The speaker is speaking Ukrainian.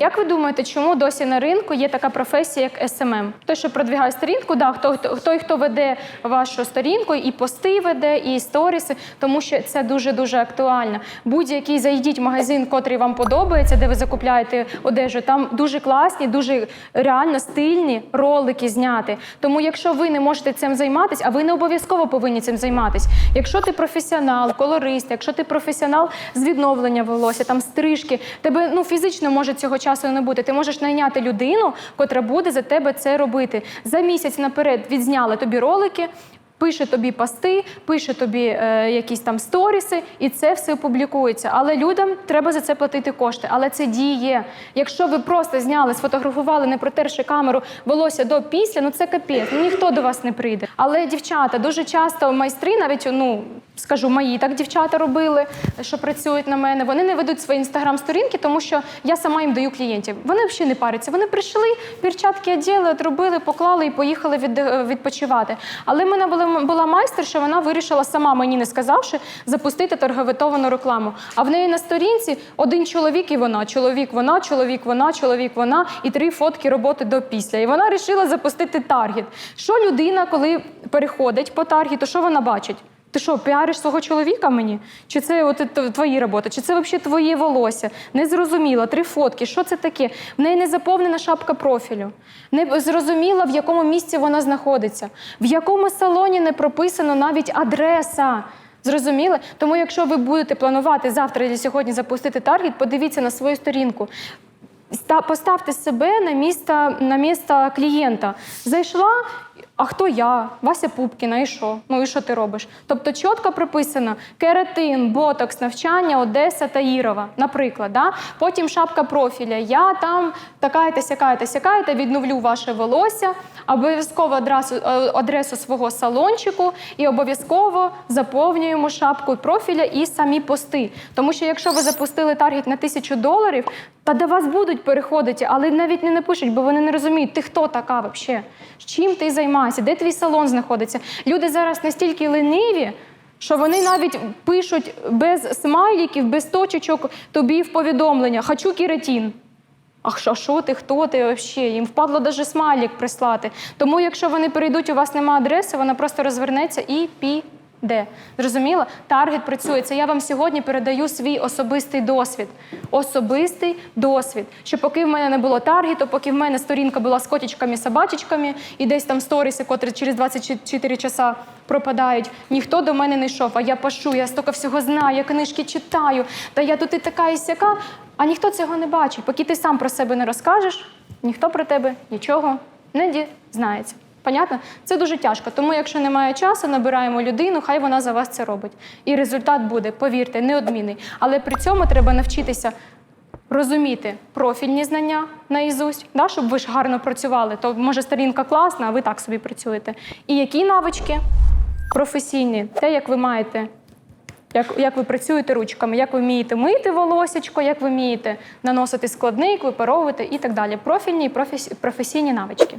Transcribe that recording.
Як ви думаєте, чому досі на ринку є така професія, як SMM? Той, що продвігає сторінку, да, хто, хто, хто веде вашу сторінку, і пости веде, і сторіси, тому що це дуже-дуже актуально. Будь-який зайдіть в магазин, котрий вам подобається, де ви закупляєте одежу, там дуже класні, дуже реально стильні ролики зняти. Тому якщо ви не можете цим займатися, а ви не обов'язково повинні цим займатися. Якщо ти професіонал, колорист, якщо ти професіонал з відновлення волосся, там стрижки, тебе ну фізично може цього часу не бути. Ти можеш найняти людину, котра буде за тебе це робити. За місяць наперед відзняли тобі ролики. Пише тобі пости, пише тобі е, якісь там сторіси, і це все публікується. Але людям треба за це платити кошти. Але це діє. Якщо ви просто зняли, сфотографували, не протерши камеру волосся до після, ну це капець. Ну, ніхто до вас не прийде. Але дівчата дуже часто майстри, навіть ну скажу, мої так дівчата робили, що працюють на мене. Вони не ведуть свої інстаграм-сторінки, тому що я сама їм даю клієнтів. Вони взагалі не паряться. Вони прийшли, перчатки оділи, отробили, поклали і поїхали від, відпочивати. Але в мене була, була майстер, що вона вирішила сама мені не сказавши запустити торговитовану рекламу. А в неї на сторінці один чоловік і вона, чоловік, вона, чоловік, вона, чоловік, вона і три фотки роботи до після. І вона вирішила запустити таргет. Що людина, коли переходить по таргету, що вона бачить? Ти що, піариш свого чоловіка мені? Чи це от твої роботи? Чи це взагалі твоє волосся? Не зрозуміла. Три фотки. Що це таке? В неї не заповнена шапка профілю. Не зрозуміла, в якому місці вона знаходиться, в якому салоні не прописано навіть адреса. Зрозуміли? Тому, якщо ви будете планувати завтра чи сьогодні запустити таргет, подивіться на свою сторінку. Поставте себе на місце, на місце клієнта. Зайшла, а хто я? Вася Пупкіна, і що? Ну і що ти робиш? Тобто чітко прописано кератин, ботокс, навчання, Одеса та Ірова, наприклад. Да? Потім шапка профіля. Я там такайте, сякайте, сякайте, відновлю ваше волосся, обов'язково адресу, е, адресу свого салончику і обов'язково заповнюємо шапку профіля і самі пости. Тому що якщо ви запустили таргет на тисячу доларів, та до вас будуть переходити, але навіть не напишуть, бо вони не розуміють, ти хто така взагалі? Чим ти займаєшся? Де твій салон знаходиться? Люди зараз настільки лениві, що вони навіть пишуть без смайліків, без точечок тобі в повідомлення Хочу кератін». А що, ти, хто ти взагалі? Їм впадло навіть смайлік прислати. Тому, якщо вони перейдуть, у вас немає адреси, вона просто розвернеться і піде. Зрозуміло? Таргет працює. Це я вам сьогодні передаю свій особистий досвід. Особистий досвід. Що поки в мене не було таргету, поки в мене сторінка була з котичками, собачечками, і десь там сторіси, котрі через 24 часа пропадають, ніхто до мене не йшов. А я пашу, я стільки всього знаю, я книжки читаю, та я тут і така, і сяка. А ніхто цього не бачить. Поки ти сам про себе не розкажеш, ніхто про тебе нічого не дізнається. Понятно? Це дуже тяжко. Тому, якщо немає часу, набираємо людину, хай вона за вас це робить. І результат буде, повірте, неодмінний. Але при цьому треба навчитися розуміти профільні знання наізусть, да, щоб ви ж гарно працювали. То може сторінка класна, а ви так собі працюєте. І які навички професійні, те, як ви маєте як, як ви працюєте ручками, як ви вмієте мити волосечко, як ви вмієте наносити складник, випаровувати і так далі. Профільні і професійні навички.